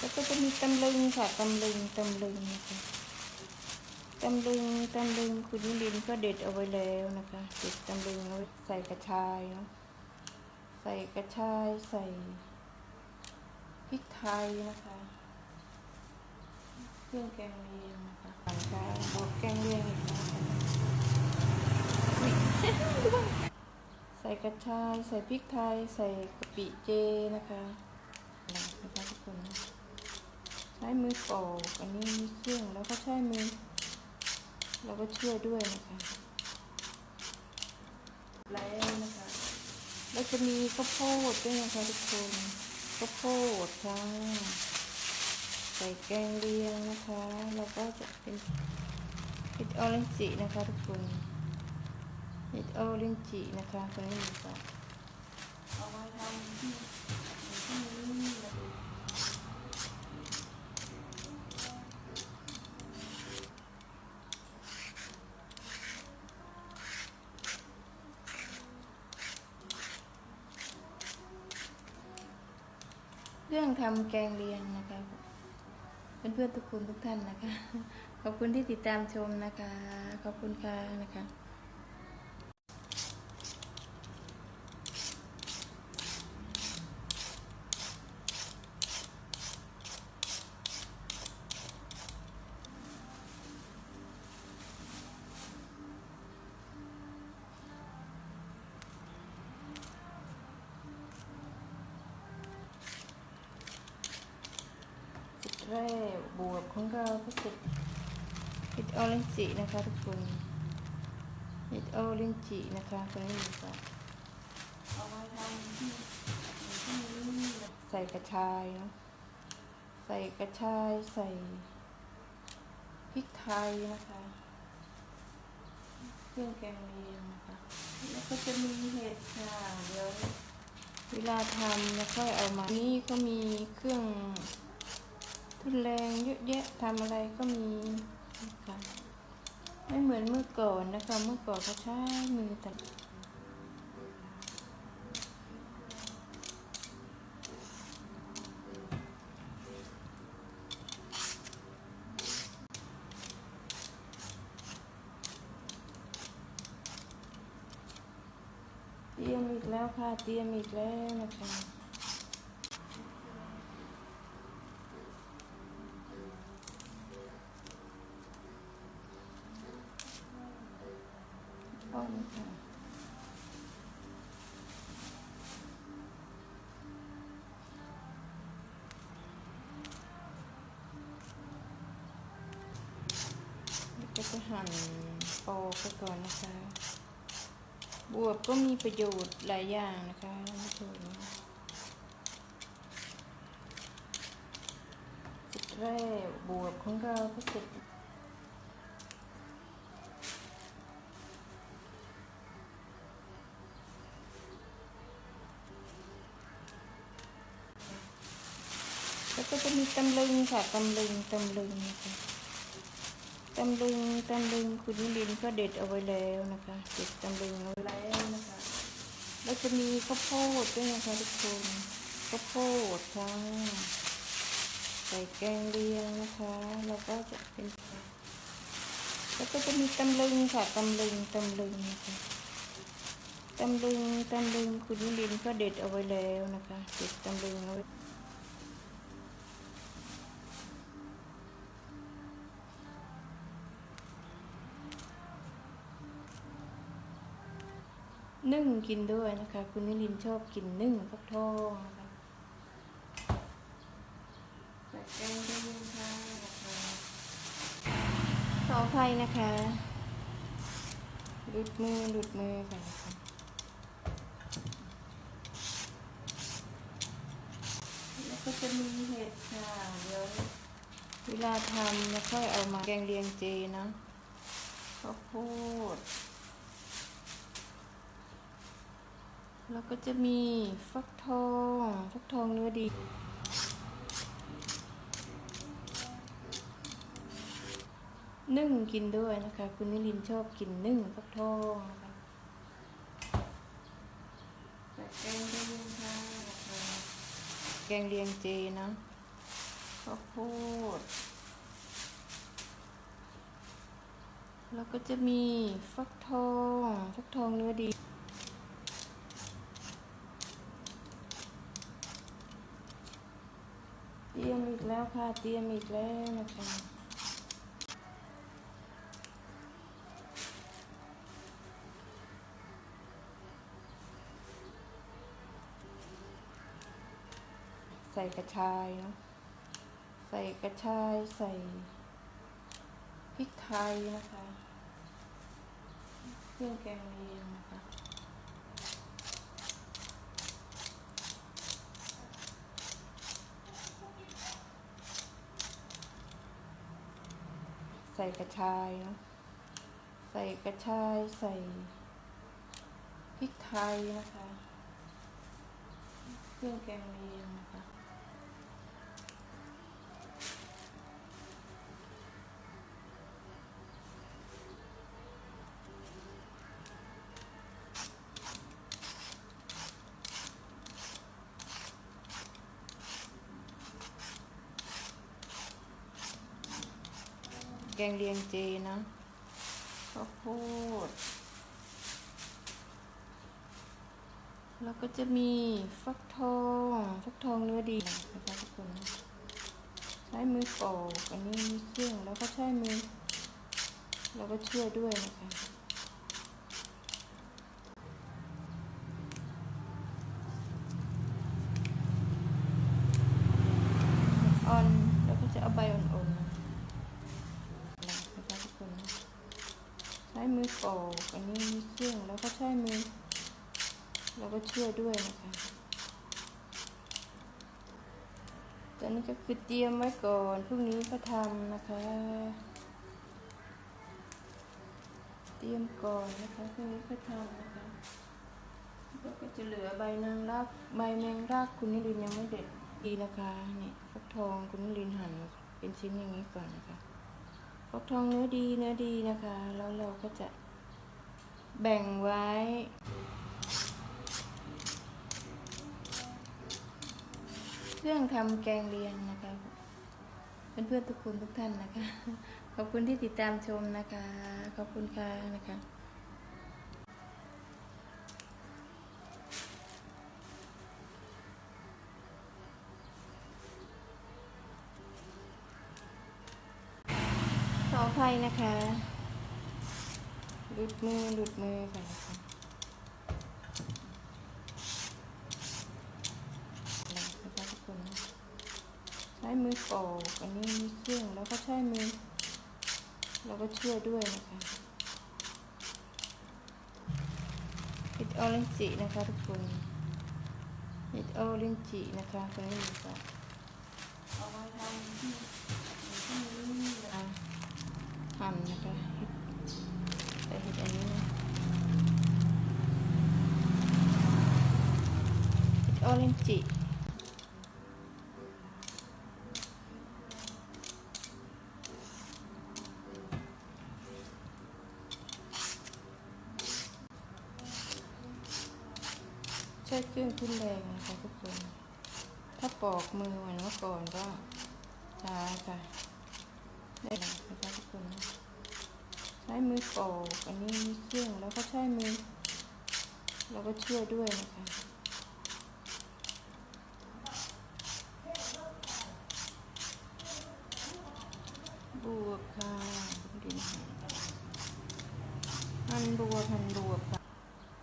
แล้วก็จะมีตำลึงค่ะตำลึงตำลึงนะคะตำลึงตำลึงคุณนิรินก็เด็ดเอาไว้แล้วนะคะเด็ดตำลึงเอาไว้ใส่กระชายเนาะใส่กระชายใส่พริกไทยนะคะเครื่องแกงเลียงนะคะหลังจากบดแกงเลียงอีกแล้วค่ะใส่กระชายใส่พริกไทย ใส่กะปิเจนะคะทุกคน ใช้ มือปอกอันนี้มีเครื่องแล้วก็ใช้มือเราก็ช่วยด้วยนะคะแล้วนะคะแล้วจะมีข้าวโพดด้วยนะคะทุกคนข้าวโพดค่ะใส่แกงเลียงนะคะแล้วก็จะเป็นเห็ดออเรนจินะคะทุกคนเห็ดออเรนจินะคะตรงนี้ก็เอาไว้ทำที่ที่นี่นะคะ เรื่องทำแกงเลียงนะคะเพื่อนๆทุกคนทุกท่านนะคะ ขอบคุณที่ติดตามชมนะคะ ขอบคุณค่ะนะคะ รกบวกของเราก็จะเห็ดออเรนจินะคะทุกคนเห็ดออเรนจินะคะตรงนี้ค่ะเอาไว้ทำที่ใส่กระชายเนาะใส่กระชายใส่พริกไทยนะคะเครื่องแกงเลียงนะคะแล้วก็จะมีเห็ดค่ะเดี๋ยวเวลาทำแล้วค่อยเอามานี่ก็มีเครื่อง ทุนแรงเยอะแยะทำอะไรก็มีนะคะไม่เหมือนเมื่อก่อนนะคะ เมื่อก่อนเขาใช้มือแต่เตรียมอีกแล้วค่ะ เตรียมอีกแล้วนะคะ จะหั่นปอกไปก่อนนะคะ บวบก็มีประโยชน์หลายอย่างนะคะท่านผู้ชมสุดแรกบวบของเราก็จะแล้วก็จะมีตำลึงค่ะตำลึงตำลึงนะคะ ตำลึงตำลึงคุณนิรินก็เด็ดเอาไว้แล้วนะคะเด็ดตำลึงเอาไว้แล้วนะคะ แล้วจะมีข้าวโพดด้วยนะคะทุกคนข้าวโพดค่ะใส่แกงเลียงนะคะแล้วก็จะเป็นแล้วก็จะมีตำลึงค่ะตำลึงตำลึงนะคะตำลึงตำลึงคุณนิรินก็เด็ดเอาไว้แล้วนะคะเด็ดตำลึงเอาไว้ นึ่งกินด้วยนะคะ คุณนิรินทร์ชอบกินนึ่งฟักทองนะคะใส่แกงเลียงค่ะนะคะขออภัยนะคะหลุดมือหลุดมือค่ะนะคะแล้วก็จะมีเห็ดค่ะเดี๋ยวเวลาทำแล้วค่อยเอามาแกงเลียงเจนะข้าวโพด แล้วก็จะมีฟักทองฟักทองเนื้อดี นึ่งกินด้วยนะคะ คุณนิรินชอบกินนึ่งฟักทองนะคะแกงเลียงค่ะแกงเลียงเจนะข้าวโพดแล้วก็จะมีฟักทอง ฟักทองเนื้อดี เตรียมอีก แล้วค่ะ เตรียมอีกแล้วนะคะใส่กระชายเนาะใส่กระชายใส่พริกไทยนะคะ เครื่องแกงเลียงนะคะ ส่กระชายเนาะใส่กระชายใส่พริกไทยนะคะ เครื่องแกงเลียงนะคะ กงเลียงเจนะข้าวโพดแล้วก็จะมีฟักทอง ฟักทองเนื้อดีนะคะทุกคนใช้มือปอกอันนี้มีเครื่องแล้วก็ใช้มือ แล้วก็เชื่อด้วยนะคะอ่อนแล้วก็จะเอาใบอ่อนๆมานะคะทุกคน ใช้ มือปอกอันนี้มีเครื่องแล้วก็ใช้มือแล้วก็เชื่อด้วยนะคะตอนนี้ก็คือเตรียมไว้ก่อนพรุ่งนี้ก็ทำนะคะ เตรียมก่อนนะคะพรุ่งนี้ก็ทำนะคะแล้วก็จะเหลือใบนางรักใบแมงรักคุณนิรินยังไม่เด็ดดีนะคะนี่ฟักทองคุณนิรินหั่นเป็นชิ้นอย่างนี้ก่อนนะคะ ทองเนื้อดีเนื้อดีนะคะ แล้วเราก็จะแบ่งไว้เครื่องทำแกงเลียงนะคะเพื่อนๆทุกคนทุกท่านนะคะ ขอบคุณที่ติดตามชมนะคะ ขอบคุณค่ะนะคะ ออภัยนะคะหลุดมือหลุดมือไปนะคะนะคะทุกคนใช้มือปอกอันนี้มีเครื่องแล้วก็ใช้มือ แล้วก็เชื่อด้วยนะคะเห็ดออเรนจินะคะทุกคนเห็ดออเรนจินะคะตรงนี้ก็เอาไว้ทำที่ที่นี่นะคะ หั่นนะคะเห็ดใส่เห็ดอันนี้นะเห็ดออเรนจิใช้เครื่องทุนแรงนะคะทุกคน ถ้าปอกมือเหมือนเมื่อก่อนก็ช้าค่ะได้แล้วนะคะทุกคนใช้มือปอกอันนี้มีเครื่องแล้วก็ใช้มือ แล้วก็เชื่อด้วยนะคะบวกค่ะดินหั่นบวกหั่นบวกค่ะ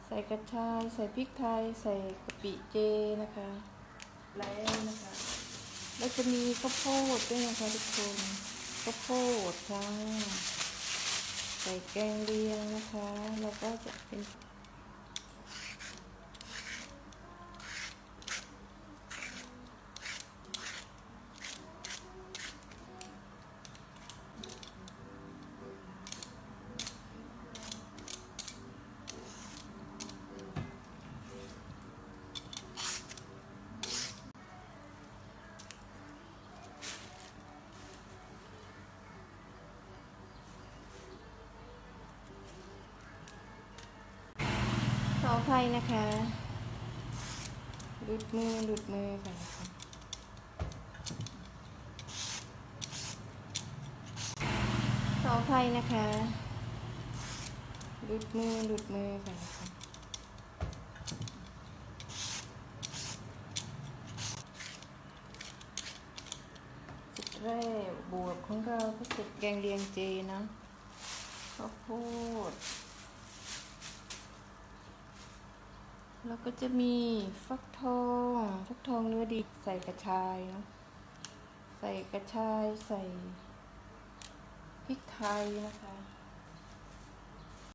ใส่กระชายใส่พริกไทย ใส่กะปิเจนะคะแล้วนะคะ แล้วจะมีข้าวโพดด้วยนะคะทุกคนข้าวโพดค่ะ ใส่แกงเลียงนะคะ แล้วก็จะเป็น อภัยนะคะหลุดมือหลุดมือไปนะคะขออภัยนะคะหลุดมือหลุดมือไปนะคะจุดแรกบวกของเราก็จุดแกงเลียงเจนะข้าวโด แล้วก็จะมีฟักทอง ฟักทองเนื้อดีใส่กระชายเนาะใส่กระชายใส่พริกไทยนะคะ